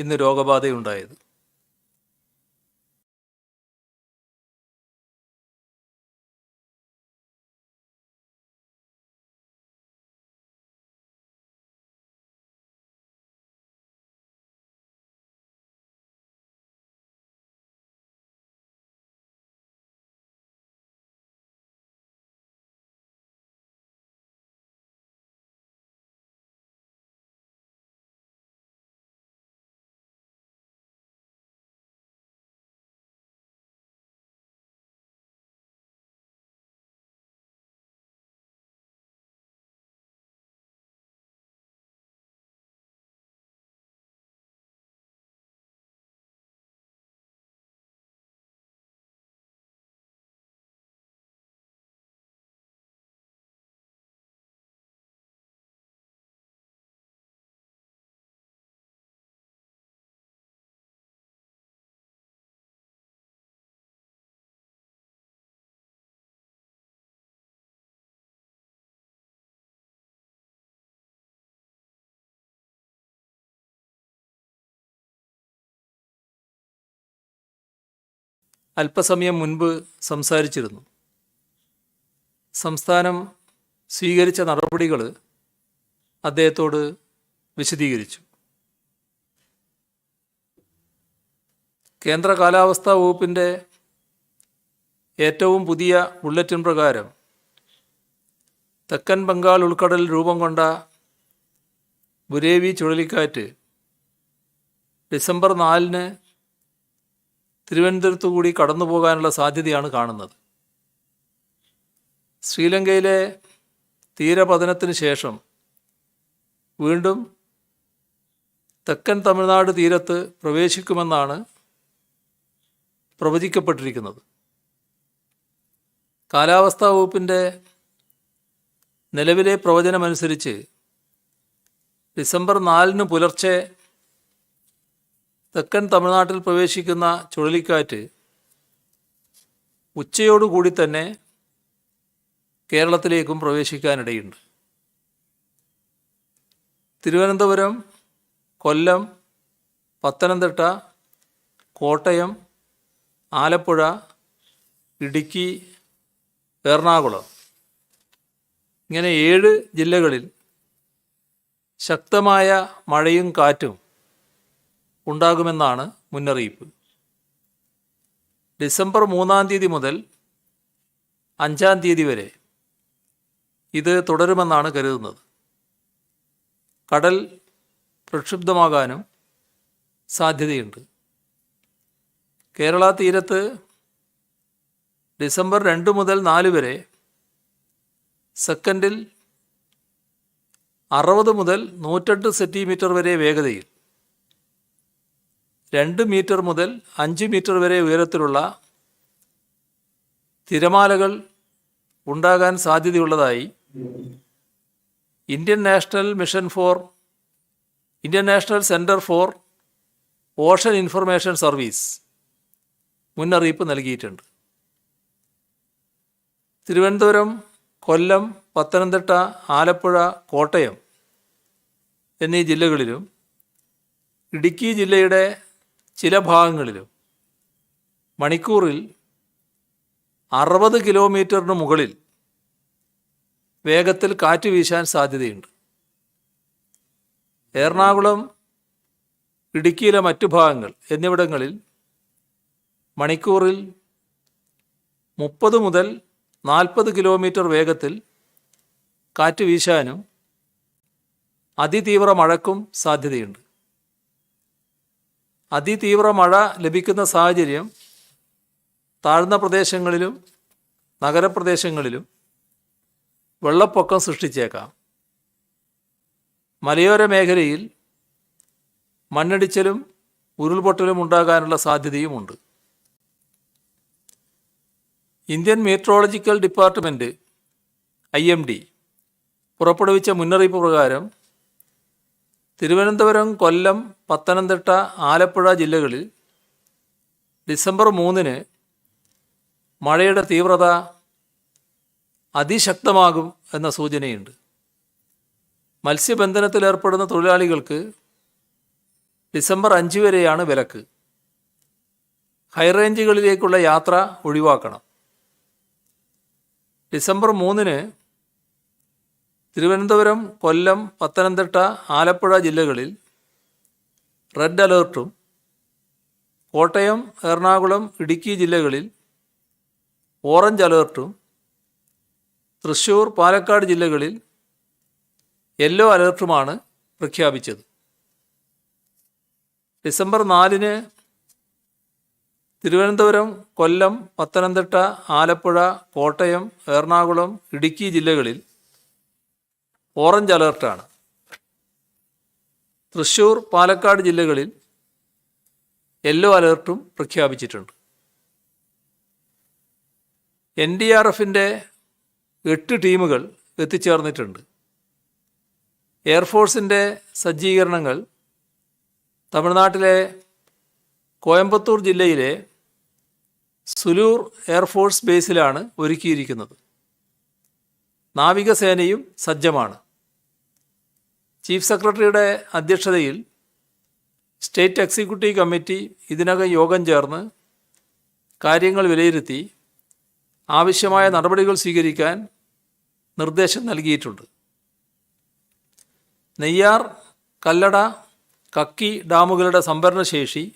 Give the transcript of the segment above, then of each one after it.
ഇന്ന് രോഗബാധയുണ്ടായത്. അല്പസമയം മുൻപ് സംസാരിച്ചിരുന്നു. സംസ്ഥാനം സ്വീകരിച്ച നടപടികൾ അദ്ദേഹത്തോട് വിശദീകരിച്ചു. കേന്ദ്ര കാലാവസ്ഥാ വകുപ്പിന്റെ ഏറ്റവും പുതിയ ബുള്ളറ്റിൻ പ്രകാരം തെക്കൻ ബംഗാൾ ഉൾക്കടൽ രൂപം കൊണ്ട ബുരേവി ചുഴലിക്കാറ്റ് ഡിസംബർ നാലിന് തിരുവനന്തപുരത്തു കൂടി കടന്നു പോകാനുള്ള സാധ്യതയാണ് കാണുന്നത്. ശ്രീലങ്കയിലെ തീരപതനത്തിന് ശേഷം വീണ്ടും തെക്കൻ തമിഴ്നാട് തീരത്ത് പ്രവേശിക്കുമെന്നാണ് പ്രവചിക്കപ്പെട്ടിരിക്കുന്നത്. കാലാവസ്ഥാ വകുപ്പിന്റെ നിലവിലെ പ്രവചനമനുസരിച്ച് ഡിസംബർ നാലിന് പുലർച്ചെ തെക്കൻ തമിഴ്നാട്ടിൽ പ്രവേശിക്കുന്ന ചുഴലിക്കാറ്റ് ഉച്ചയോടുകൂടി തന്നെ കേരളത്തിലേക്കും പ്രവേശിക്കാനിടയുണ്ട്. തിരുവനന്തപുരം കൊല്ലം പത്തനംതിട്ട കോട്ടയം ആലപ്പുഴ ഇടുക്കി എറണാകുളം. ഇങ്ങനെ ഏഴ് ജില്ലകളിൽ ശക്തമായ മഴയും കാറ്റും ഉണ്ടാകുമെന്നാണ് മുന്നറിയിപ്പ്. ഡിസംബർ മൂന്നാം തീയതി മുതൽ അഞ്ചാം തീയതി വരെ ഇത് തുടരുമെന്നാണ് കരുതുന്നത്. കടൽ പ്രക്ഷുബ്ധമാകാനും സാധ്യതയുണ്ട്. കേരള തീരത്ത് ഡിസംബർ രണ്ട് മുതൽ നാല് വരെ സെക്കൻഡിൽ അറുപത് മുതൽ നൂറ്റെട്ട് സെന്റിമീറ്റർ വരെ വേഗതയിൽ രണ്ട് മീറ്റർ മുതൽ അഞ്ച് മീറ്റർ വരെ ഉയരത്തിലുള്ള തിരമാലകൾ ഉണ്ടാകാൻ സാധ്യതയുള്ളതായി Indian national mission for Indian national centre for ocean information service മുന്നറിയിപ്പ് നൽകിയിട്ടുണ്ട്. തിരുവനന്തപുരം കൊല്ലം പത്തനംതിട്ട ആലപ്പുഴ കോട്ടയം എന്നീ ജില്ലകളിലും ഇടുക്കി ജില്ലയുടെ ചില ഭാഗങ്ങളിലും മണിക്കൂറിൽ അറുപത് കിലോമീറ്ററിന് മുകളിൽ വേഗത്തിൽ കാറ്റ് വീശാൻ സാധ്യതയുണ്ട്. എറണാകുളം ഇടുക്കിയിലെ മറ്റു ഭാഗങ്ങൾ എന്നിവിടങ്ങളിൽ മണിക്കൂറിൽ മുപ്പത് മുതൽ നാൽപ്പത് കിലോമീറ്റർ വേഗത്തിൽ കാറ്റ് വീശാനും അതിതീവ്ര മഴക്കും സാധ്യതയുണ്ട്. അതിതീവ്ര മഴ ലഭിക്കുന്ന സാഹചര്യം താഴ്ന്ന പ്രദേശങ്ങളിലും നഗരപ്രദേശങ്ങളിലും വെള്ളപ്പൊക്കം സൃഷ്ടിച്ചേക്കാം. മലയോര മേഖലയിൽ മണ്ണിടിച്ചിലും ഉരുൾപൊട്ടലും ഉണ്ടാകാനുള്ള സാധ്യതയുമുണ്ട്. Indian meteorological department I M D പുറപ്പെടുവിച്ച മുന്നറിയിപ്പ് പ്രകാരം തിരുവനന്തപുരം കൊല്ലം പത്തനംതിട്ട ആലപ്പുഴ ജില്ലകളിൽ ഡിസംബർ മൂന്നിന് മഴയുടെ തീവ്രത അതിശക്തമാകും എന്ന സൂചനയുണ്ട്. മത്സ്യബന്ധനത്തിലേർപ്പെടുന്ന തൊഴിലാളികൾക്ക് ഡിസംബർ അഞ്ച് വരെയാണ് വിലക്ക്. ഹൈറേഞ്ചുകളിലേക്കുള്ള യാത്ര ഒഴിവാക്കണം. ഡിസംബർ മൂന്നിന് തിരുവനന്തപുരം കൊല്ലം പത്തനംതിട്ട ആലപ്പുഴ ജില്ലകളിൽ റെഡ് അലേർട്ടും കോട്ടയം എറണാകുളം ഇടുക്കി ജില്ലകളിൽ ഓറഞ്ച് അലേർട്ടും തൃശ്ശൂർ പാലക്കാട് ജില്ലകളിൽ യെല്ലോ അലേർട്ടുമാണ് പ്രഖ്യാപിച്ചത്. ഡിസംബർ നാലിന് തിരുവനന്തപുരം കൊല്ലം പത്തനംതിട്ട ആലപ്പുഴ കോട്ടയം എറണാകുളം ഇടുക്കി ജില്ലകളിൽ ഓറഞ്ച് അലേർട്ടാണ്. തൃശ്ശൂർ പാലക്കാട് ജില്ലകളിൽ യെല്ലോ അലേർട്ടും പ്രഖ്യാപിച്ചിട്ടുണ്ട്. എൻ ഡി ആർ എഫിന്റെ എട്ട് ടീമുകൾ എത്തിച്ചേർന്നിട്ടുണ്ട്. എയർഫോഴ്സിന്റെ സജ്ജീകരണങ്ങൾ തമിഴ്നാട്ടിലെ കോയമ്പത്തൂർ ജില്ലയിലെ സുലൂർ എയർഫോഴ്സ് ബേസിലാണ് ഒരുക്കിയിരിക്കുന്നത്. നാവികസേനയും സജ്ജമാണ്. ചീഫ് സെക്രട്ടറിയുടെ അധ്യക്ഷതയിൽ സ്റ്റേറ്റ് എക്സിക്യൂട്ടീവ് കമ്മിറ്റി ഇതിനകം യോഗം ചേർന്ന് കാര്യങ്ങൾ വിലയിരുത്തി ആവശ്യമായ നടപടികൾ സ്വീകരിക്കാൻ നിർദ്ദേശം നൽകിയിട്ടുണ്ട്. നെയ്യാർ കല്ലട കക്കി ഡാമുകളുടെ സംഭരണശേഷി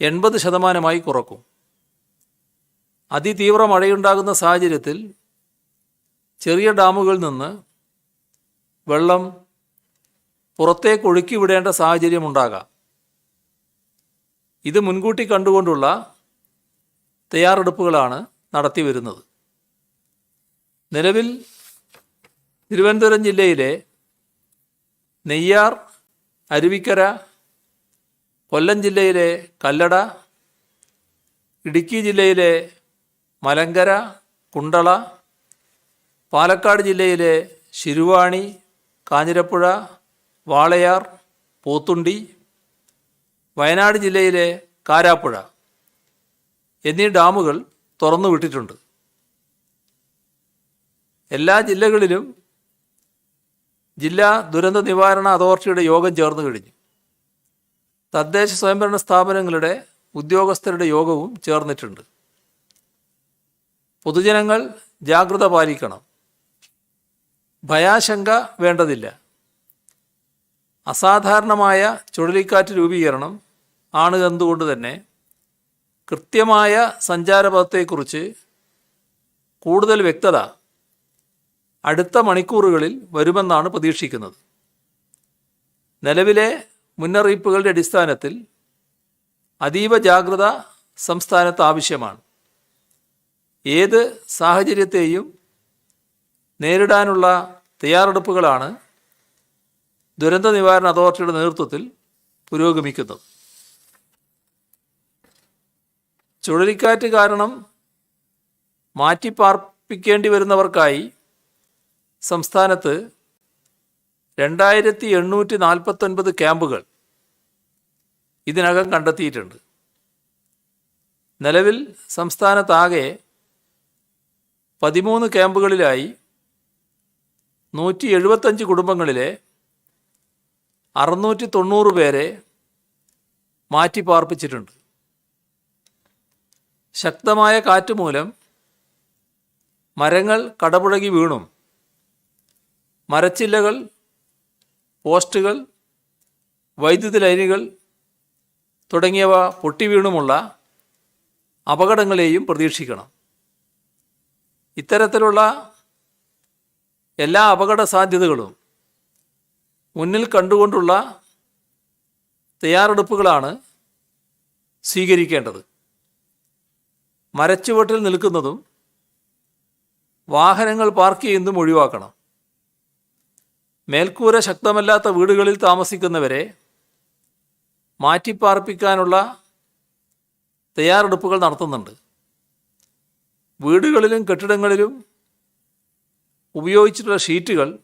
എൺപത് ശതമാനമായി കുറക്കും. അതിതീവ്ര മഴയുണ്ടാകുന്ന സാഹചര്യത്തിൽ ചെറിയ ഡാമുകളിൽ നിന്ന് വെള്ളം പുറത്തേക്ക് ഒഴുക്കി വിടേണ്ട സാഹചര്യമുണ്ടാകാം ഇത് മുൻകൂട്ടി കണ്ടുകൊണ്ടുള്ള തയ്യാറെടുപ്പുകളാണ് നടത്തി വരുന്നത്. നിലവിൽ തിരുവനന്തപുരം ജില്ലയിലെ നെയ്യാർ അരുവിക്കര കൊല്ലം ജില്ലയിലെ കല്ലട ഇടുക്കി ജില്ലയിലെ മലങ്കര കുണ്ടള പാലക്കാട് ജില്ലയിലെ ശിരുവാണി കാഞ്ഞിരപ്പുഴ വാളയാർ പോത്തുണ്ടി വയനാട് ജില്ലയിലെ കാരാപ്പുഴ എന്നീ ഡാമുകൾ തുറന്നു വിട്ടിട്ടുണ്ട്. എല്ലാ ജില്ലകളിലും ജില്ലാ ദുരന്ത നിവാരണ അതോറിറ്റിയുടെ യോഗം ചേർന്നു കഴിഞ്ഞു. തദ്ദേശ സ്വയംഭരണ സ്ഥാപനങ്ങളുടെ ഉദ്യോഗസ്ഥരുടെ യോഗവും ചേർന്നിട്ടുണ്ട്. പൊതുജനങ്ങൾ ജാഗ്രത പാലിക്കണം. ഭയാശങ്ക വേണ്ടതില്ല. അസാധാരണമായ ചുഴലിക്കാറ്റ് രൂപീകരണം ആണ് എന്തുകൊണ്ട് തന്നെ. കൃത്യമായ സഞ്ചാരപഥത്തെക്കുറിച്ച് കൂടുതൽ വ്യക്തത അടുത്ത മണിക്കൂറുകളിൽ വരുമെന്നാണ് പ്രതീക്ഷിക്കുന്നത്. നിലവിലെ മുന്നറിയിപ്പുകളുടെ അടിസ്ഥാനത്തിൽ അതീവ ജാഗ്രത സംസ്ഥാനത്ത് ആവശ്യമാണ്. ഏത് സാഹചര്യത്തെയും നേരിടാനുള്ള തയ്യാറെടുപ്പുകളാണ് ദുരന്ത നിവാരണ അതോറിറ്റിയുടെ നേതൃത്വത്തിൽ പുരോഗമിക്കുന്നത്. ചുഴലിക്കാറ്റ് കാരണം മാറ്റിപ്പാർപ്പിക്കേണ്ടി വരുന്നവർക്കായി സംസ്ഥാനത്ത് രണ്ടായിരത്തി എണ്ണൂറ്റി നാൽപ്പത്തൊൻപത് ക്യാമ്പുകൾ ഇതിനകം കണ്ടെത്തിയിട്ടുണ്ട്. നിലവിൽ സംസ്ഥാനത്താകെ പതിമൂന്ന് ക്യാമ്പുകളിലായി നൂറ്റി എഴുപത്തഞ്ച് കുടുംബങ്ങളിലെ അറുന്നൂറ്റി തൊണ്ണൂറ് പേരെ മാറ്റി പാർപ്പിച്ചിട്ടുണ്ട് ശക്തമായ കാറ്റ് മൂലം മരങ്ങൾ കടപുഴകി വീണും മരച്ചില്ലകൾ പോസ്റ്റുകൾ വൈദ്യുതി ലൈനുകൾ തുടങ്ങിയവ പൊട്ടി വീണുമുള്ള അപകടങ്ങളെയും പ്രതീക്ഷിക്കണം. ഇത്തരത്തിലുള്ള എല്ലാ അപകട സാധ്യതകളും മുന്നിൽ കണ്ടുകൊണ്ടുള്ള തയ്യാറെടുപ്പുകളാണ് സ്വീകരിക്കേണ്ടത്. മരച്ചുവട്ടിൽ നിൽക്കുന്നതും വാഹനങ്ങൾ പാർക്ക് ചെയ്യുന്നതും ഒഴിവാക്കണം. മേൽക്കൂര ശക്തമല്ലാത്ത വീടുകളിൽ താമസിക്കുന്നവരെ മാറ്റിപ്പാർപ്പിക്കാനുള്ള തയ്യാറെടുപ്പുകൾ നടത്തുന്നുണ്ട്. വീടുകളിലും കെട്ടിടങ്ങളിലും ഉപയോഗിച്ചിട്ടുള്ള ഷീറ്റുകൾ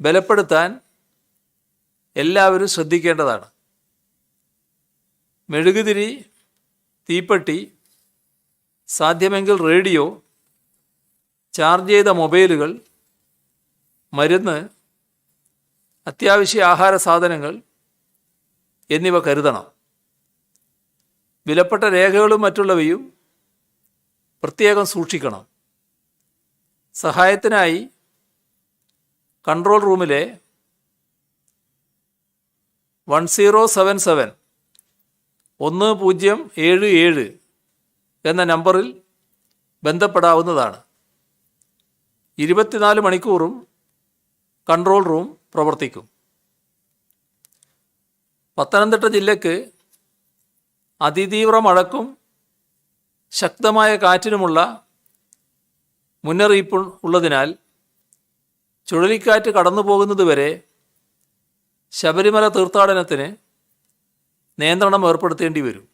ബലപ്പെടുത്താൻ എല്ലാവരും ശ്രദ്ധിക്കേണ്ടതാണ്. മെഴുകുതിരി തീപ്പെട്ടി സാധ്യമെങ്കിൽ റേഡിയോ ചാർജ് ചെയ്ത മൊബൈലുകൾ മരുന്ന് അത്യാവശ്യ ആഹാര സാധനങ്ങൾ എന്നിവ കരുതണം. വിലപ്പെട്ട രേഖകളും മറ്റുള്ളവയും പ്രത്യേകം സൂക്ഷിക്കണം. സഹായത്തിനായി കൺട്രോൾ റൂമിലെ വൺ സീറോ സെവൻ സെവൻ ഒന്ന് പൂജ്യം ഏഴ് ഏഴ് എന്ന നമ്പറിൽ ബന്ധപ്പെടാവുന്നതാണ്. ഇരുപത്തിനാല് മണിക്കൂറും കൺട്രോൾ റൂം പ്രവർത്തിക്കും. പത്തനംതിട്ട ജില്ലയ്ക്ക് അതിതീവ്ര മഴക്കും ശക്തമായ കാറ്റിനുമുള്ള മുന്നറിയിപ്പ് ഉള്ളതിനാൽ ചുഴലിക്കാറ്റ് കടന്നു പോകുന്നതുവരെ ശബരിമല തീർത്ഥാടനത്തിന് നിയന്ത്രണം ഏർപ്പെടുത്തേണ്ടി വരും.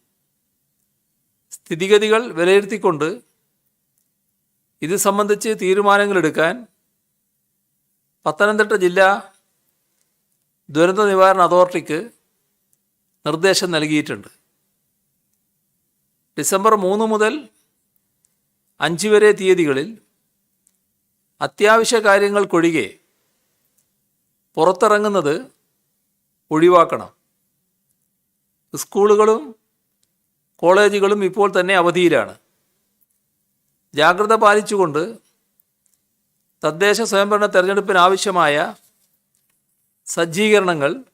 സ്ഥിതിഗതികൾ വിലയിരുത്തിക്കൊണ്ട് ഇത് സംബന്ധിച്ച് തീരുമാനങ്ങളെടുക്കാൻ പത്തനംതിട്ട ജില്ലാ ദുരന്ത നിവാരണ അതോറിറ്റിക്ക് നിർദ്ദേശം നൽകിയിട്ടുണ്ട്. ഡിസംബർ മൂന്ന് മുതൽ അഞ്ച് വരെ തീയതികളിൽ അത്യാവശ്യ കാര്യങ്ങൾക്കൊഴികെ പുറത്തിറങ്ങുന്നത് ഒഴിവാക്കണം. സ്കൂളുകളും കോളേജുകളും ഇപ്പോൾ തന്നെ അവധിയിലാണ്. ജാഗ്രത പാലിച്ചുകൊണ്ട് തദ്ദേശ സ്വയംഭരണ തെരഞ്ഞെടുപ്പിനാവശ്യമായ സജ്ജീകരണങ്ങൾ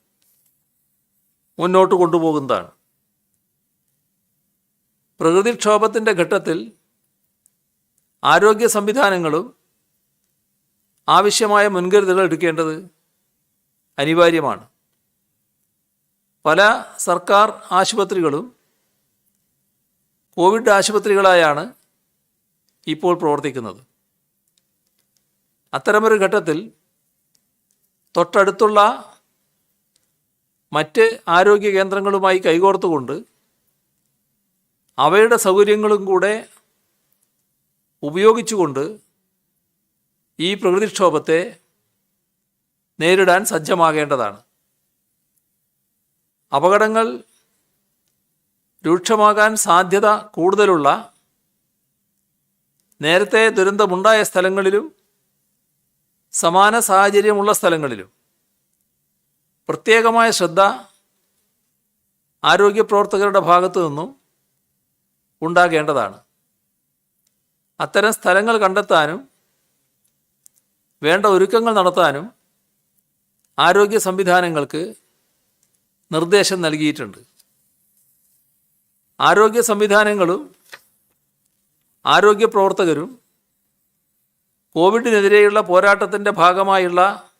മുന്നോട്ട് കൊണ്ടുപോകുന്നതാണ്. പ്രകൃതിക്ഷോഭത്തിന്റെ ഘട്ടത്തിൽ ആരോഗ്യ സംവിധാനങ്ങളും ആവശ്യമായ മുൻകരുതലുകൾ എടുക്കേണ്ടത് അനിവാര്യമാണ്. പല സർക്കാർ ആശുപത്രികളും കോവിഡ് ആശുപത്രികളായാണ് ഇപ്പോൾ പ്രവർത്തിക്കുന്നത്. അത്തരമൊരു ഘട്ടത്തിൽ തൊട്ടടുത്തുള്ള മറ്റ് ആരോഗ്യ കേന്ദ്രങ്ങളുമായി കൈകോർത്തുകൊണ്ട് അവയുടെ സൗകര്യങ്ങളും കൂടെ ഉപയോഗിച്ചുകൊണ്ട് ഈ പ്രകൃതിക്ഷോഭത്തെ നേരിടാൻ സജ്ജമാകേണ്ടതാണ്. അപകടങ്ങൾ രൂക്ഷമാകാൻ സാധ്യത കൂടുതലുള്ള നേരത്തെ ദുരന്തമുണ്ടായ സ്ഥലങ്ങളിലും സമാന സാഹചര്യമുള്ള സ്ഥലങ്ങളിലും പ്രത്യേകമായ ശ്രദ്ധ ആരോഗ്യ പ്രവർത്തകരുടെ ഭാഗത്തു നിന്നും ഉണ്ടാകേണ്ടതാണ്. അത്തരം സ്ഥലങ്ങൾ കണ്ടെത്താനും വേണ്ട ഒരുക്കങ്ങൾ നടത്താനും ആരോഗ്യ സംവിധാനങ്ങൾക്ക് നിർദ്ദേശം നൽകിയിട്ടുണ്ട്. ആരോഗ്യ സംവിധാനങ്ങളും ആരോഗ്യ പ്രവർത്തകരും കോവിഡിനെതിരെയുള്ള പോരാട്ടത്തിന്റെ ഭാഗമായുള്ള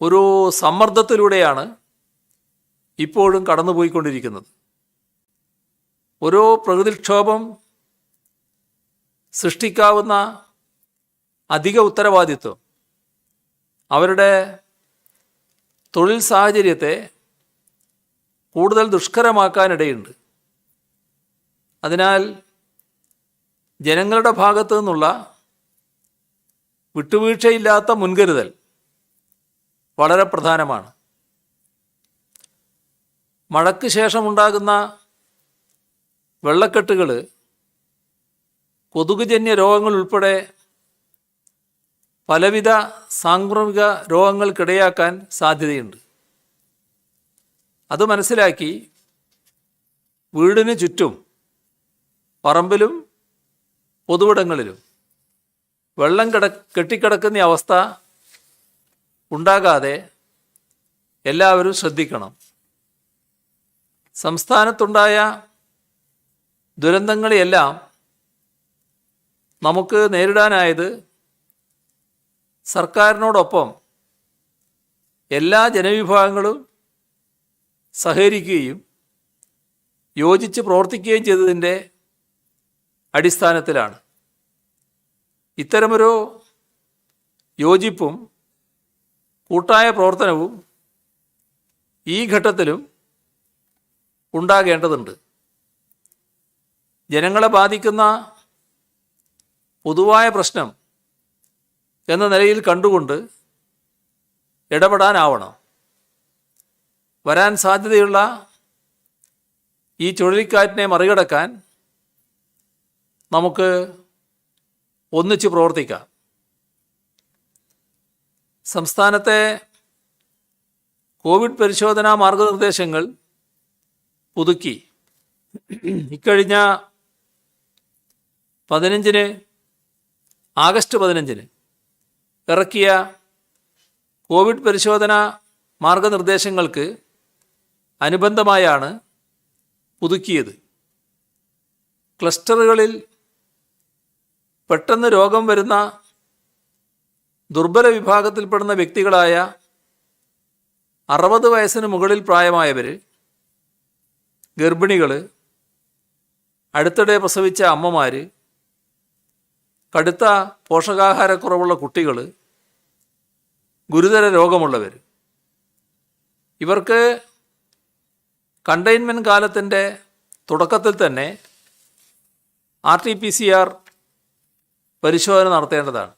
ഒരു സമ്മർദ്ദത്തിലൂടെയാണ് ഇപ്പോഴും കടന്നുപോയിക്കൊണ്ടിരിക്കുന്നത്. ഓരോ പ്രകൃതിക്ഷോഭം സൃഷ്ടിക്കാവുന്ന അധിക ഉത്തരവാദിത്വം. അവരുടെ തൊഴിൽ സാഹചര്യത്തെ കൂടുതൽ ദുഷ്കരമാക്കാനിടയുണ്ട്. അതിനാൽ ജനങ്ങളുടെ ഭാഗത്തു നിന്നുള്ള വിട്ടുവീഴ്ചയില്ലാത്ത മുൻകരുതൽ വളരെ പ്രധാനമാണ്. മഴയ്ക്ക് ശേഷമുണ്ടാകുന്ന വെള്ളക്കെട്ടുകൾ കൊതുകുജന്യ രോഗങ്ങൾ ഉൾപ്പെടെ പലവിധ സാംക്രമിക രോഗങ്ങൾക്കിടയാക്കാൻ സാധ്യതയുണ്ട്. അത് മനസ്സിലാക്കി വീടിന് ചുറ്റും പറമ്പിലും പൊതുവിടങ്ങളിലും വെള്ളം കിട കെട്ടിക്കിടക്കുന്ന അവസ്ഥ ഉണ്ടാകാതെ എല്ലാവരും ശ്രദ്ധിക്കണം. സംസ്ഥാനത്തുണ്ടായ ദുരന്തങ്ങളെയെല്ലാം നമുക്ക് നേരിടാനായത് സർക്കാരിനോടൊപ്പം എല്ലാ ജനവിഭാഗങ്ങളും സഹകരിക്കുകയും യോജിച്ച് പ്രവർത്തിക്കുകയും ചെയ്തതിന്റെ അടിസ്ഥാനത്തിലാണ്. ഇത്തരമൊരു യോജിപ്പും കൂട്ടായ പ്രവർത്തനവും ഈ ഘട്ടത്തിലും ഉണ്ടാകേണ്ടതുണ്ട്. ജനങ്ങളെ ബാധിക്കുന്ന പൊതുവായ പ്രശ്നം എന്ന നിലയിൽ കണ്ടുകൊണ്ട് ഇടപെടാനാവണം. വരാൻ സാധ്യതയുള്ള ഈ ചുഴലിക്കാറ്റിനെ മറികടക്കാൻ നമുക്ക് ഒന്നിച്ച് പ്രവർത്തിക്കാം. സംസ്ഥാനത്തെ കോവിഡ് പരിശോധനാ മാർഗനിർദ്ദേശങ്ങൾ പുതുക്കി. ഇക്കഴിഞ്ഞ പതിനഞ്ചിന് ആഗസ്റ്റ് പതിനഞ്ചിന് ഇറക്കിയ കോവിഡ് പരിശോധന മാർഗനിർദ്ദേശങ്ങൾക്ക് അനുബന്ധമായാണ് പുതുക്കിയത്. ക്ലസ്റ്ററുകളിൽ പെട്ടെന്ന് രോഗം വരുന്ന ദുർബല വിഭാഗത്തിൽപ്പെടുന്ന വ്യക്തികളായ അറുപത് വയസ്സിന് മുകളിൽ പ്രായമായവർ ഗർഭിണികൾ അടുത്തിടെ പ്രസവിച്ച അമ്മമാർ കടുത്ത പോഷകാഹാരക്കുറവുള്ള കുട്ടികൾ ഗുരുതര രോഗമുള്ളവർ. ഇവർക്ക് കണ്ടെയ്ൻമെന്റ് കാലത്തിന്റെ തുടക്കത്തിൽ തന്നെ R T P C R പരിശോധന നടത്തേണ്ടതാണ്.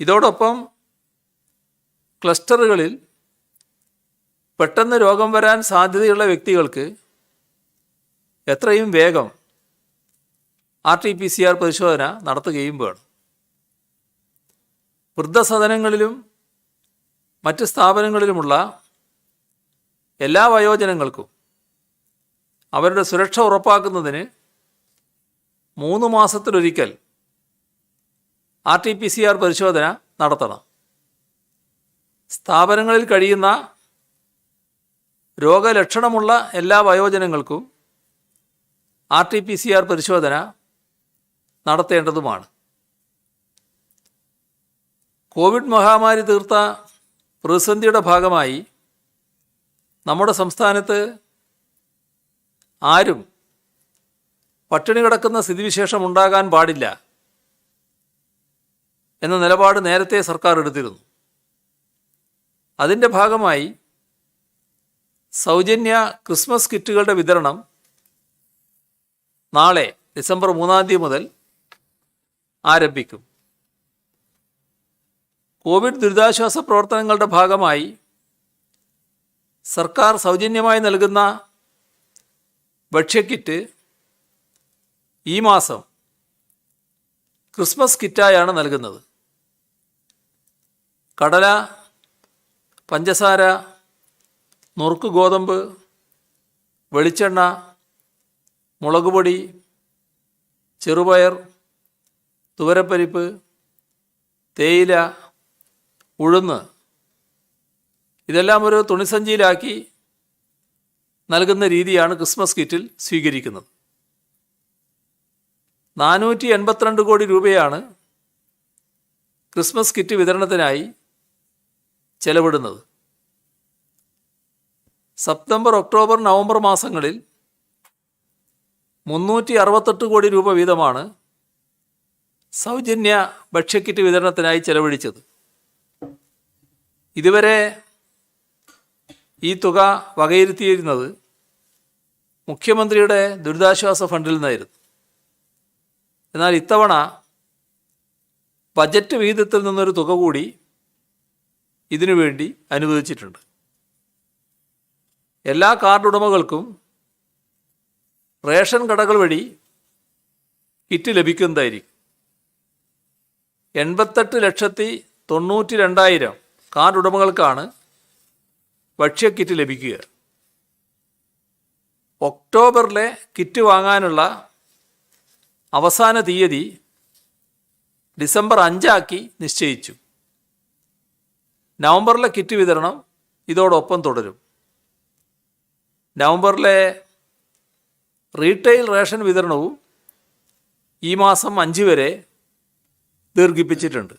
ഇതോടൊപ്പം ക്ലസ്റ്ററുകളിൽ പെട്ടെന്ന് രോഗം വരാൻ സാധ്യതയുള്ള വ്യക്തികൾക്ക് എത്രയും വേഗം R T P C R പരിശോധന നടത്തുകയും വേണം. വൃദ്ധസദനങ്ങളിലും മറ്റ് സ്ഥാപനങ്ങളിലുമുള്ള എല്ലാ വയോജനങ്ങൾക്കും അവരുടെ സുരക്ഷ ഉറപ്പാക്കുന്നതിന് മൂന്ന് മാസത്തിലൊരിക്കൽ R T P C R പരിശോധന നടത്തണം. സ്ഥാപനങ്ങളിൽ കഴിയുന്ന രോഗലക്ഷണമുള്ള എല്ലാ വയോജനങ്ങൾക്കും R T P C R പരിശോധന നടത്തേണ്ടതുമാണ്. കോവിഡ് മഹാമാരി തീർത്ത പ്രതിസന്ധിയുടെ ഭാഗമായി നമ്മുടെ സംസ്ഥാനത്ത് ആരും പട്ടിണി കിടക്കുന്ന സ്ഥിതിവിശേഷം ഉണ്ടാകാൻ പാടില്ല എന്ന നിലപാട് നേരത്തെ സർക്കാർ എടുത്തിരുന്നു. അതിന്റെ ഭാഗമായി സൗജന്യ ക്രിസ്മസ് കിറ്റുകളുടെ വിതരണം നാളെ ഡിസംബർ മൂന്നാം തീയതി മുതൽ ആരംഭിക്കും. കോവിഡ് ദുരിതാശ്വാസ പ്രവർത്തനങ്ങളുടെ ഭാഗമായി സർക്കാർ സൗജന്യമായി നൽകുന്ന ഭക്ഷ്യക്കിറ്റ് ഈ മാസം ക്രിസ്മസ് കിറ്റായാണ് നൽകുന്നത്. കടല പഞ്ചസാര നുറുക്ക് ഗോതമ്പ് വെളിച്ചെണ്ണ മുളക് പൊടി ചെറുപയർ തുവരപ്പരിപ്പ് തേയില ഉഴുന്ന്. ഇതെല്ലാം ഒരു തുണിസഞ്ചിയിലാക്കി നൽകുന്ന രീതിയാണ് ക്രിസ്മസ് കിറ്റിൽ സ്വീകരിക്കുന്നത്. നാനൂറ്റി എൺപത്തിരണ്ട് കോടി രൂപയാണ് ക്രിസ്മസ് കിറ്റ് വിതരണത്തിനായി ചെലവിടുന്നത്. സെപ്റ്റംബർ ഒക്ടോബർ നവംബർ മാസങ്ങളിൽ മുന്നൂറ്റി അറുപത്തെട്ട് കോടി രൂപ വീതമാണ് സൗജന്യ ഭക്ഷ്യക്കിറ്റ് വിതരണത്തിനായി ചെലവഴിച്ചത്. ഇതുവരെ ഈ തുക വകയിരുത്തിയിരുന്നത് മുഖ്യമന്ത്രിയുടെ ദുരിതാശ്വാസ ഫണ്ടിൽ നിന്നായിരുന്നു. എന്നാൽ ഇത്തവണ ബജറ്റ് വിഹിതത്തിൽ നിന്നൊരു തുക കൂടി ഇതിനു വേണ്ടി അനുവദിച്ചിട്ടുണ്ട്. എല്ലാ കാർഡ് ഉടമകൾക്കും റേഷൻ കടകൾ വഴി കിറ്റ് ലഭിക്കുന്നതായിരിക്കും. എൺപത്തെട്ട് ലക്ഷത്തി തൊണ്ണൂറ്റി രണ്ടായിരം കാർഡ് ഉടമകൾക്കാണ് ഭക്ഷ്യക്കിറ്റ് ലഭിക്കുക. ഒക്ടോബറിലെ കിറ്റ് വാങ്ങാനുള്ള അവസാന തീയതി ഡിസംബർ അഞ്ചാക്കി നിശ്ചയിച്ചു. നവംബറിലെ കിറ്റ് വിതരണം ഇതോടൊപ്പം തുടരും. നവംബറിലെ റീറ്റെയിൽ റേഷൻ വിതരണവും ഈ മാസം അഞ്ച് വരെ ദീർഘിപ്പിച്ചിട്ടുണ്ട്.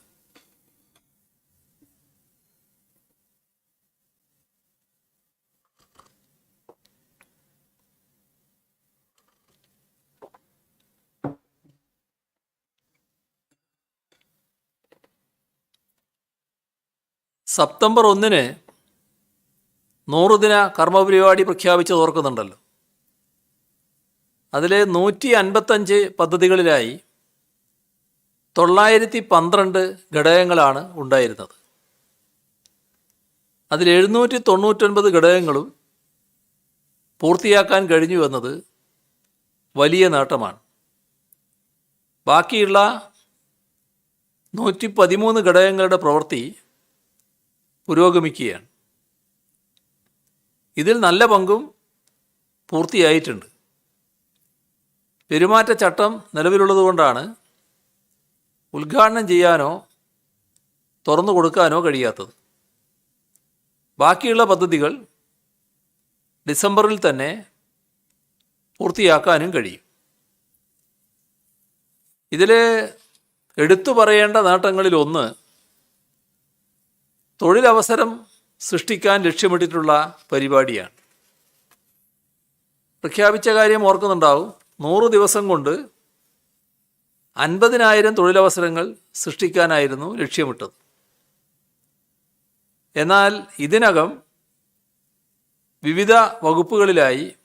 സെപ്റ്റംബർ ഒന്നിന് നൂറുദിന കർമ്മപരിപാടി പ്രഖ്യാപിച്ചത് ഓർക്കുന്നുണ്ടല്ലോ. അതിൽ നൂറ്റി അൻപത്തഞ്ച് പദ്ധതികളിലായി തൊള്ളായിരത്തി പന്ത്രണ്ട് ഘടകങ്ങളാണ് ഉണ്ടായിരുന്നത്. അതിൽ എഴുന്നൂറ്റി തൊണ്ണൂറ്റൊൻപത് ഘടകങ്ങളും പൂർത്തിയാക്കാൻ കഴിഞ്ഞു എന്നത് വലിയ നേട്ടമാണ്. ബാക്കിയുള്ള നൂറ്റി പതിമൂന്ന് ഘടകങ്ങളുടെ പ്രവൃത്തി പുരോഗമിക്കുകയാണ്. ഇതിൽ നല്ല പങ്കും പൂർത്തിയായിട്ടുണ്ട്. പെരുമാറ്റച്ചട്ടം നിലവിലുള്ളതുകൊണ്ടാണ് ഉദ്ഘാടനം ചെയ്യാനോ തുറന്നു കൊടുക്കാനോ കഴിയാത്തത്. ബാക്കിയുള്ള പദ്ധതികൾ ഡിസംബറിൽ തന്നെ പൂർത്തിയാക്കാനും കഴിയും. ഇതിൽ എടുത്തു പറയേണ്ട നേട്ടങ്ങളിലൊന്ന് തൊഴിലവസരം സൃഷ്ടിക്കാൻ ലക്ഷ്യമിട്ടിട്ടുള്ള പരിപാടിയാണ്. പ്രഖ്യാപിച്ച കാര്യം ഓർക്കുന്നുണ്ടാവും. നൂറ് ദിവസം കൊണ്ട് അൻപതിനായിരം തൊഴിലവസരങ്ങൾ സൃഷ്ടിക്കാനായിരുന്നു ലക്ഷ്യമിട്ടത്. എന്നാൽ ഇതിനകം വിവിധ വകുപ്പുകളിലായി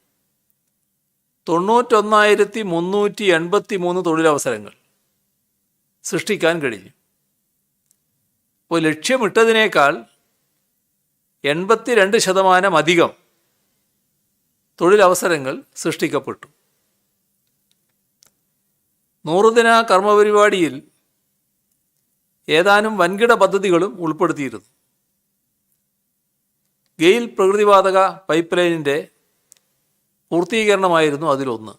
തൊണ്ണൂറ്റൊന്നായിരത്തി മുന്നൂറ്റി എൺപത്തി മൂന്ന് തൊഴിലവസരങ്ങൾ സൃഷ്ടിക്കാൻ കഴിഞ്ഞു. അപ്പോൾ ലക്ഷ്യമിട്ടതിനേക്കാൾ എൺപത്തിരണ്ട് ശതമാനം അധികം തൊഴിലവസരങ്ങൾ സൃഷ്ടിക്കപ്പെട്ടു. നൂറുദിന കർമ്മപരിപാടിയിൽ ഏതാനും വൻകിട പദ്ധതികളും ഉൾപ്പെടുത്തിയിരുന്നു. ഗെയിൽ പ്രകൃതിവാതക പൈപ്പ് ലൈനിന്റെ പൂർത്തീകരണമായിരുന്നു അതിലൊന്ന്.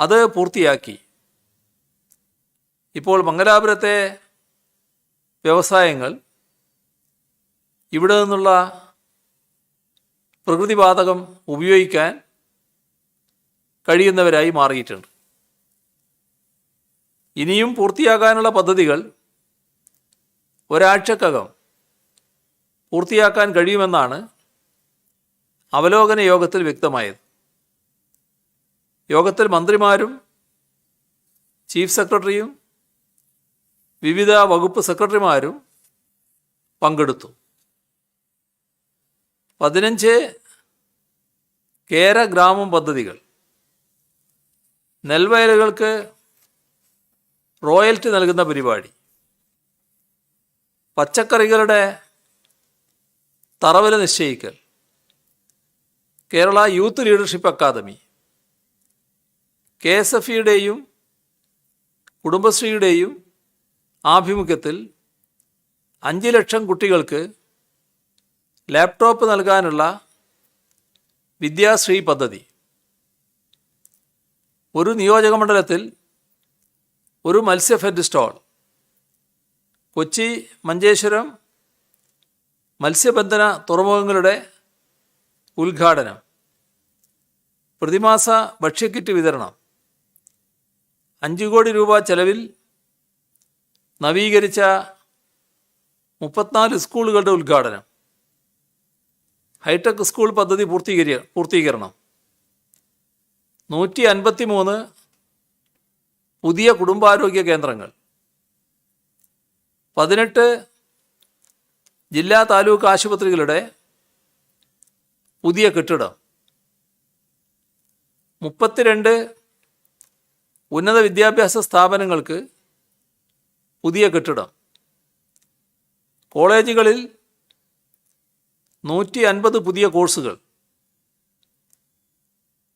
അത് പൂർത്തിയാക്കി. ഇപ്പോൾ മംഗലാപുരത്തെ വ്യവസായങ്ങൾ ഇവിടെ നിന്നുള്ള പ്രകൃതിവാതകം ഉപയോഗിക്കാൻ കഴിയുന്നവരായി മാറിയിട്ടുണ്ട്. ഇനിയും പൂർത്തിയാക്കാനുള്ള പദ്ധതികൾ ഒരാഴ്ചക്കകം പൂർത്തിയാക്കാൻ കഴിയുമെന്നാണ് അവലോകന യോഗത്തിൽ വ്യക്തമായത്. യോഗത്തിൽ മന്ത്രിമാരും ചീഫ് സെക്രട്ടറിയും വിവിധ വകുപ്പ് സെക്രട്ടറിമാരും പങ്കെടുത്തു. പതിനഞ്ച് കേര ഗ്രാമം പദ്ധതികൾ. നെൽവയലുകൾക്ക് റോയൽറ്റി നൽകുന്ന പരിപാടി. പച്ചക്കറികളുടെ തറവില നിശ്ചയിക്കൽ. Kerala youth leadership academy. K S F ഇയുടെയും കുടുംബശ്രീയുടെയും ആഭിമുഖ്യത്തിൽ അഞ്ച് ലക്ഷം കുട്ടികൾക്ക് ലാപ്ടോപ്പ് നൽകാനുള്ള വിദ്യാശ്രീ പദ്ധതി. ഒരു നിയോജക മണ്ഡലത്തിൽ ഒരു മത്സ്യഫെഡ് സ്റ്റോൾ. കൊച്ചി മഞ്ചേശ്വരം മത്സ്യബന്ധന തുറമുഖങ്ങളുടെ ഉദ്ഘാടനം. പ്രതിമാസ ഭക്ഷ്യക്കിറ്റ് വിതരണം. അഞ്ച് കോടി രൂപ ചെലവിൽ നവീകരിച്ച മുപ്പത്തിനാല് സ്കൂളുകളുടെ ഉദ്ഘാടനം. ഹൈടെക് സ്കൂൾ പദ്ധതി പൂർത്തീകരി പൂർത്തീകരണം. നൂറ്റി അൻപത്തി മൂന്ന് പുതിയ കുടുംബാരോഗ്യ കേന്ദ്രങ്ങൾ. പതിനെട്ട് ജില്ലാ താലൂക്ക് ആശുപത്രികളുടെ പുതിയ കെട്ടിടം. മുപ്പത്തിരണ്ട് ഉന്നത വിദ്യാഭ്യാസ സ്ഥാപനങ്ങൾക്ക് പുതിയ കെട്ടിടം. കോളേജുകളിൽ നൂറ്റി അൻപത് പുതിയ കോഴ്സുകൾ.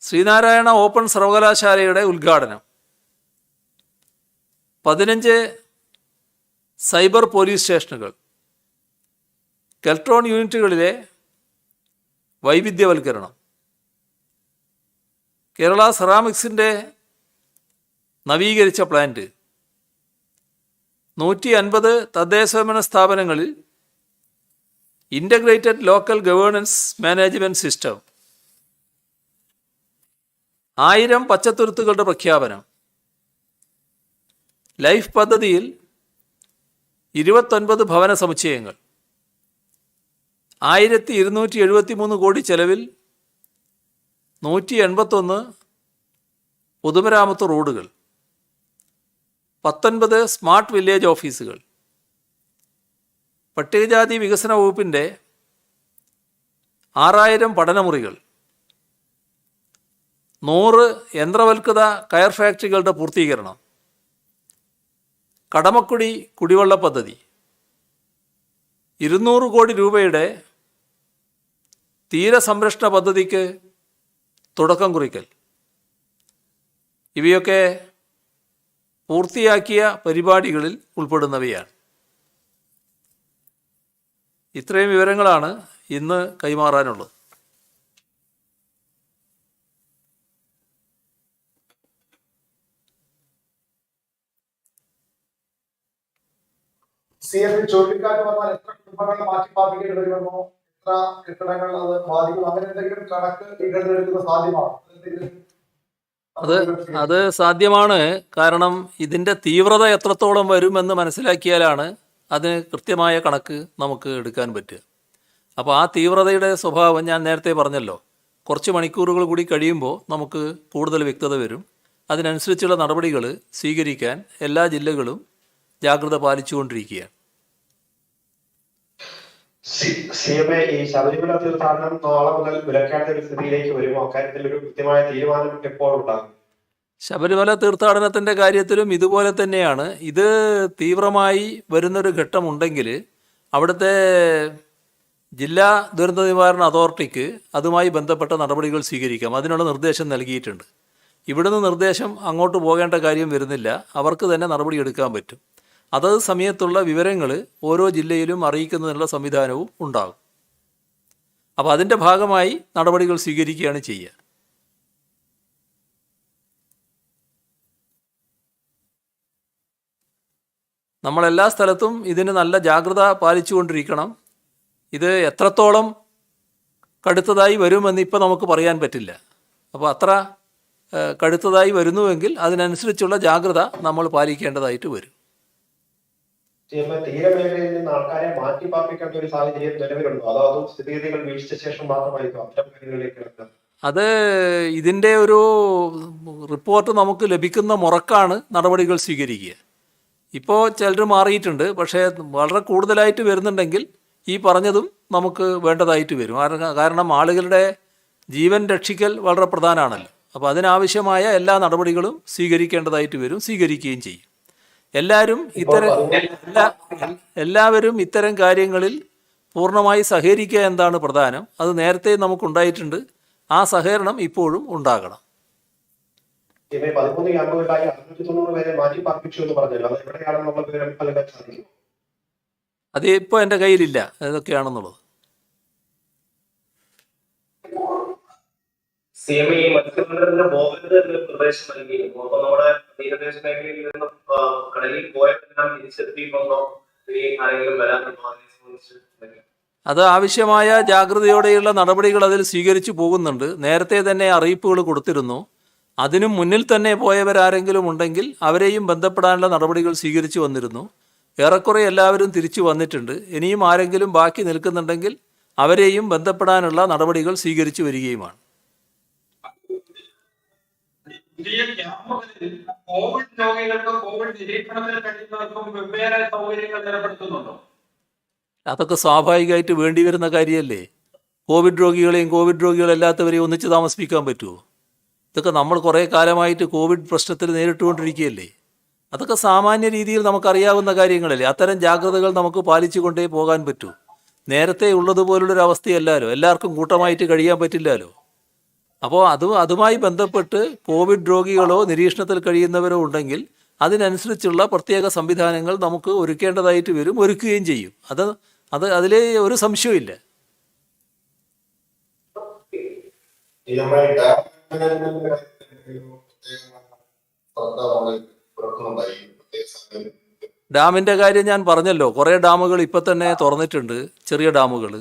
ശ്രീനാരായണ ഓപ്പൺ സർവകലാശാലയുടെ ഉദ്ഘാടനം. പതിനഞ്ച് സൈബർ പോലീസ് സ്റ്റേഷനുകൾ. കെൽട്രോൺ യൂണിറ്റുകളിലെ വൈവിധ്യവൽക്കരണം. കേരള സെറാമിക്സിന്റെ നവീകരിച്ച പ്ലാന്റ്. നൂറ്റി അൻപത് തദ്ദേശഭരണ സ്ഥാപനങ്ങളിൽ integrated local governance management system ആയിരം പച്ചത്തുരുത്തുകളുടെ പ്രഖ്യാപനം. ലൈഫ് പദ്ധതിയിൽ ഇരുപത്തൊൻപത് ഭവന സമുച്ചയങ്ങൾ. ആയിരത്തി ഇരുന്നൂറ്റി എഴുപത്തി മൂന്ന് കോടി ചെലവിൽ നൂറ്റി എൺപത്തൊന്ന് പൊതുമരാമത്ത് റോഡുകൾ. പത്തൊൻപത് സ്മാർട്ട് വില്ലേജ് ഓഫീസുകൾ. പട്ടികജാതി വികസന വകുപ്പിന്റെ ആറായിരം പഠനമുറികൾ. നൂറ് യന്ത്രവൽകൃത കയർ ഫാക്ടറികളുടെ പൂർത്തീകരണം. കടമക്കുടി കുടിവെള്ള പദ്ധതി. ഇരുന്നൂറ് കോടി രൂപയുടെ തീരസംരക്ഷണ പദ്ധതിക്ക് തുടക്കം കുറിക്കൽ. ഇവയൊക്കെ പൂർത്തിയാക്കിയ പരിപാടികളിൽ ഉൾപ്പെടുന്നവയാണ്. ഇത്രയും വിവരങ്ങളാണ് ഇന്ന് കൈമാറാനുള്ളത്. സി എഫ് ചുഴലിക്കാറ്റ് വന്നാൽ എത്ര കുടുംബങ്ങളെ മാറ്റി പാർപ്പിക്കേണ്ടി വരുമെന്നോ എത്ര കെട്ടിടങ്ങൾ അത് ബാധിക്കും അങ്ങനെ എന്തെങ്കിലും കണക്ക് ഇടഞ്ഞെടുക്കുന്ന സാധ്യമാണ്? എന്തെങ്കിലും അത് അത് സാധ്യമാണ്. കാരണം ഇതിന്റെ തീവ്രത എത്രത്തോളം വരുമെന്ന് മനസ്സിലാക്കിയാലാണ് അതിന് കൃത്യമായ കണക്ക് നമുക്ക് എടുക്കാൻ പറ്റുക. അപ്പോൾ ആ തീവ്രതയുടെ സ്വഭാവം ഞാൻ നേരത്തെ പറഞ്ഞല്ലോ. കുറച്ച് മണിക്കൂറുകൾ കൂടി കഴിയുമ്പോൾ നമുക്ക് കൂടുതൽ വ്യക്തത വരും. അതിനനുസരിച്ചുള്ള നടപടികൾ സ്വീകരിക്കാൻ എല്ലാ ജില്ലകളും ജാഗ്രത പാലിച്ചുകൊണ്ടിരിക്കുകയാണ്. സി എം എ ഈ ശബരിമല തീർത്ഥാടനം നാളെ മുതൽ വിലക്കേണ്ട ഒരു സ്ഥിതിയിലേക്ക് വരുമോ? അക്കാര്യത്തിൽ ഒരു കൃത്യമായ തീരുമാനം എപ്പോൾ ശബരിമല തീർത്ഥാടനത്തിന്റെ കാര്യത്തിലും ഇതുപോലെ തന്നെയാണ്. ഇത് തീവ്രമായി വരുന്നൊരു ഘട്ടമുണ്ടെങ്കിൽ അവിടുത്തെ ജില്ലാ ദുരന്ത നിവാരണ അതോറിറ്റിക്ക് അതുമായി ബന്ധപ്പെട്ട നടപടികൾ സ്വീകരിക്കാം. അതിനുള്ള നിർദ്ദേശം നൽകിയിട്ടുണ്ട്. ഇവിടുന്ന് നിർദ്ദേശം അങ്ങോട്ട് പോകേണ്ട കാര്യം വരുന്നില്ല. അവർക്ക് തന്നെ നടപടിയെടുക്കാൻ പറ്റും. അതത് സമയത്തുള്ള വിവരങ്ങൾ ഓരോ ജില്ലയിലും അറിയിക്കുന്നതിനുള്ള സംവിധാനവും ഉണ്ടാകും. അപ്പോൾ അതിന്റെ ഭാഗമായി നടപടികൾ സ്വീകരിക്കുകയാണ് ചെയ്യുക. നമ്മളെല്ലാ സ്ഥലത്തും ഇതിന് നല്ല ജാഗ്രത പാലിച്ചുകൊണ്ടിരിക്കണം. ഇത് എത്രത്തോളം കടുത്തതായി വരുമെന്ന് ഇപ്പോൾ നമുക്ക് പറയാൻ പറ്റില്ല. അപ്പോൾ അത്ര കടുത്തതായി വരുന്നുവെങ്കിൽ അതിനനുസരിച്ചുള്ള ജാഗ്രത നമ്മൾ പാലിക്കേണ്ടതായിട്ട് വരും. തീരമേഖലയിൽ നിന്ന് ആൾക്കാരെ മാറ്റി പാർപ്പിക്കേണ്ട ഒരു സാഹചര്യം നിലവിലുണ്ടോ. അതോ അതും സ്ഥിതിഗതികൾ വീക്ഷിച്ച ശേഷം മാത്രമായിരിക്കും അത്തരം കിടക്കുന്നത് അത് ഇതിന്റെ ഒരു റിപ്പോർട്ട് നമുക്ക് ലഭിക്കുന്ന മുറക്കാണ് നടപടികൾ സ്വീകരിക്കുക. ഇപ്പോൾ ചിലർ മാറിയിട്ടുണ്ട്. പക്ഷേ വളരെ കൂടുതലായിട്ട് വരുന്നുണ്ടെങ്കിൽ ഈ പറഞ്ഞതും നമുക്ക് വേണ്ടതായിട്ട് വരും. കാരണം ആളുകളുടെ ജീവൻ രക്ഷിക്കൽ വളരെ പ്രധാനമാണല്ലോ. അപ്പോൾ അതിനാവശ്യമായ എല്ലാ നടപടികളും സ്വീകരിക്കേണ്ടതായിട്ട് വരും സ്വീകരിക്കുകയും ചെയ്യും. എല്ലാവരും ഇത്തരം എല്ലാ എല്ലാവരും ഇത്തരം കാര്യങ്ങളിൽ പൂർണമായി സഹകരിക്കുക എന്താണ് പ്രധാനം? അത് നേരത്തെ നമുക്കുണ്ടായിട്ടുണ്ട്. ആ സഹകരണം ഇപ്പോഴും ഉണ്ടാകണം. സി എം പതിമൂന്ന് ക്യാമ്പുകളിലായി അറുന്നൂറ്റി തൊണ്ണൂറ് പേരെ മാറ്റി പാർപ്പിച്ചു എന്ന് പറഞ്ഞല്ലോ. അത് എവിടെയാണെന്നുള്ള വിവരം നൽകാൻ സാധിക്കും അത് ഇപ്പോൾ എന്റെ കയ്യിലില്ല. ഏതൊക്കെയാണെന്നുള്ളത് സി എം ഈ മത്സ്യബന്ധനത്തിന് പോകരുത് പ്രദേശം നിർദ്ദേശം നൽകിയിരുന്നു. അപ്പൊ നമ്മുടെ തീരദേശ മേഖലയിൽ നിന്ന് കടലിൽ പോയതെല്ലാം തിരിച്ചെത്തിയിട്ടുണ്ടോ? ആരെങ്കിലും വരാൻ? അത് ആവശ്യമായ ജാഗ്രതയോടെയുള്ള നടപടികൾ അതിൽ സ്വീകരിച്ചു പോകുന്നുണ്ട്. നേരത്തെ തന്നെ അറിയിപ്പുകൾ കൊടുത്തിരുന്നു. അതിനും മുന്നിൽ തന്നെ പോയവരാരെങ്കിലും ഉണ്ടെങ്കിൽ അവരെയും ബന്ധപ്പെടാനുള്ള നടപടികൾ സ്വീകരിച്ചു വന്നിരുന്നു. ഏറെക്കുറെ എല്ലാവരും തിരിച്ചു വന്നിട്ടുണ്ട്. ഇനിയും ആരെങ്കിലും ബാക്കി നിൽക്കുന്നുണ്ടെങ്കിൽ അവരെയും ബന്ധപ്പെടാനുള്ള നടപടികൾ സ്വീകരിച്ചു വരികയുമാണ്. പുതിയ ക്യാമ്പുകളിൽ കോവിഡ് രോഗികൾക്ക് കോവിഡ് നിരീക്ഷണത്തിൽ കഴിയുന്നവർക്കും വെവ്വേറെ സൗകര്യങ്ങൾ ഏർപ്പെടുത്തുന്നുണ്ടോ? അതൊക്കെ സ്വാഭാവികമായിട്ട് വേണ്ടി വരുന്ന കാര്യമല്ലേ? കോവിഡ് രോഗികളെയും കോവിഡ് രോഗികളല്ലാത്തവരെയും ഒന്നിച്ച് താമസിപ്പിക്കാൻ പറ്റുമോ ഇതൊക്കെ നമ്മൾ കുറേ കാലമായിട്ട് കോവിഡ് പ്രശ്നത്തിൽ നേരിട്ടുകൊണ്ടിരിക്കുകയല്ലേ? അതൊക്കെ സാമാന്യ രീതിയിൽ നമുക്കറിയാവുന്ന കാര്യങ്ങളല്ലേ? അത്തരം ജാഗ്രതകൾ നമുക്ക് പാലിച്ചുകൊണ്ടേ പോകാൻ പറ്റൂ. നേരത്തെ ഉള്ളതുപോലുള്ളൊരു അവസ്ഥയല്ലല്ലോ എല്ലാവർക്കും കൂട്ടമായിട്ട് കഴിയാൻ പറ്റില്ലല്ലോ അപ്പോൾ അത് അതുമായി ബന്ധപ്പെട്ട് കോവിഡ് രോഗികളോ നിരീക്ഷണത്തിൽ കഴിയുന്നവരോ ഉണ്ടെങ്കിൽ അതിനനുസരിച്ചുള്ള പ്രത്യേക സംവിധാനങ്ങൾ നമുക്ക് ഒരുക്കേണ്ടതായിട്ട് വരും ഒരുക്കുകയും ചെയ്യും. അത് അത് അതിൽ ഒരു സംശയമില്ല ഡാമിന്റെ കാര്യം ഞാൻ പറഞ്ഞല്ലോ. കുറേ ഡാമുകൾ ഇപ്പം തന്നെ തുറന്നിട്ടുണ്ട് ചെറിയ ഡാമുകൾ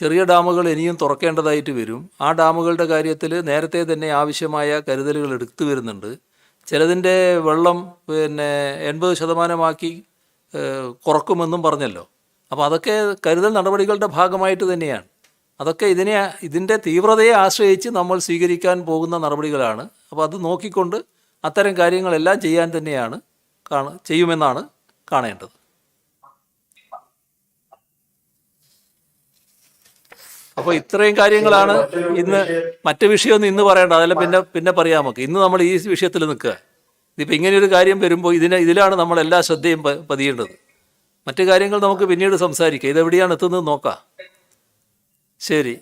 ചെറിയ ഡാമുകൾ ഇനിയും തുറക്കേണ്ടതായിട്ട് വരും. ആ ഡാമുകളുടെ കാര്യത്തിൽ നേരത്തെ തന്നെ ആവശ്യമായ കരുതലുകൾ എടുത്തു വരുന്നുണ്ട്. ചിലതിന്റെ വെള്ളം പിന്നെ എൺപത് ശതമാനമാക്കി കുറക്കുമെന്നും പറഞ്ഞല്ലോ. അപ്പോൾ അതൊക്കെ കരുതൽ നടപടികളുടെ ഭാഗമായിട്ട് തന്നെയാണ്. അതൊക്കെ ഇതിനെ ഇതിന്റെ തീവ്രതയെ ആശ്രയിച്ച് നമ്മൾ സ്വീകരിക്കാൻ പോകുന്ന നടപടികളാണ്. അപ്പോൾ അത് നോക്കിക്കൊണ്ട് അത്തരം കാര്യങ്ങളെല്ലാം ചെയ്യാൻ തന്നെയാണ് കാണ ചെയ്യുമെന്നാണ് കാണേണ്ടത്. അപ്പോൾ ഇത്രയും കാര്യങ്ങളാണ് ഇന്ന് മറ്റു വിഷയമൊന്നും ഇന്ന് പറയണ്ട. അതെല്ലാം പിന്നെ പിന്നെ പറയാം നമുക്ക് ഇന്ന് നമ്മൾ ഈ വിഷയത്തിൽ നിൽക്കുക. ഇതിപ്പോൾ ഇങ്ങനെയൊരു കാര്യം വരുമ്പോൾ ഇതിനെ ഇതിലാണ് നമ്മൾ എല്ലാ ശ്രദ്ധയും പതിയേണ്ടത്. മറ്റു കാര്യങ്ങൾ നമുക്ക് പിന്നീട് സംസാരിക്കാം. ഇതെവിടെയാണ് എത്തുന്നത് നോക്കാം. ശരി.